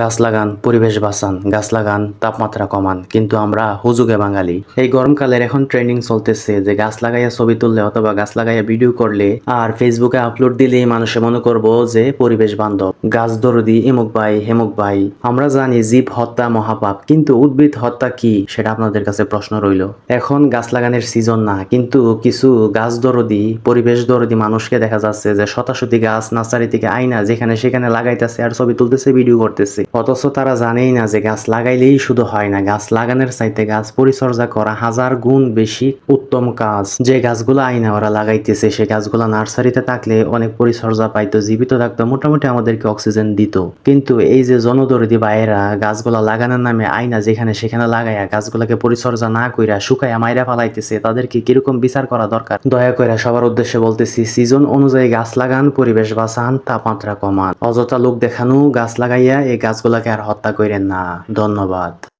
গাছ লাগান, পরিবেশ বাঁচান, গাছ লাগান, তাপমাত্রা কমান। কিন্তু আমরা হুজুগে বাঙালি। এই গরমকালের এখন ট্রেন্ডিং চলতেছে যে গাছ লাগাইয়া ছবি তুললে অথবা গাছ লাগাইয়া ভিডিও করলে আর ফেসবুকে আপলোড দিলেই মানুষে মনে করব যে পরিবেশ বান্ধব। গাছ দরদি, এমুক ভাই, হেমুক ভাই। আমরা জানি জীব হত্যা মহাপাপ, কিন্তু উদ্ভিদ হত্যা কি? সেটা আপনাদের কাছে প্রশ্ন রইল। এখন গাছ লাগানোর সিজন না, কিন্তু কিছু গাছ দরদি, পরিবেশ দরদি মানুষকে দেখা যাচ্ছে যে শতাশতি গাছ, নার্সারি থেকে আইনা যেখানে সেখানে লাগাইতেছে আর ছবি তুলতেছে ভিডিও করতেছে। অথচ তারা জানেই না যে গাছ লাগাইলেই শুধু হয় না, গাছ লাগানোর চাইতে গাছ পরিচর্যা করা হাজার গুণ বেশি উত্তম কাজ। যে গাছগুলো আইনা ওরা লাগাইতেছে, সে গাছগুলো নার্সারিতে থাকলে অনেক পরিচর্যা পাইতো, জীবিত থাকতো, মোটামুটি আমাদেরকে অক্সিজেন দিত। কিন্তু এই যে জনদরদি বাইরা গাছগুলো লাগানোর নামে আইনা যেখানে সেখানে লাগাইয়া গাছগুলোকে পরিচর্যা না কইরা শুকাইয়া মাইরা ফালাইতেছে, তাদেরকে কীরকম বিচার করা দরকার? দয়া করে সবার উদ্দেশ্যে বলতেছি, সিজন অনুযায়ী গাছ লাগান, পরিবেশ বাঁচান, তাপমাত্রা কমান। অযথা লোক দেখানো, গাছ লাগাইয়া এই গাছগুলোকে আর হত্যা করেন না। ধন্যবাদ।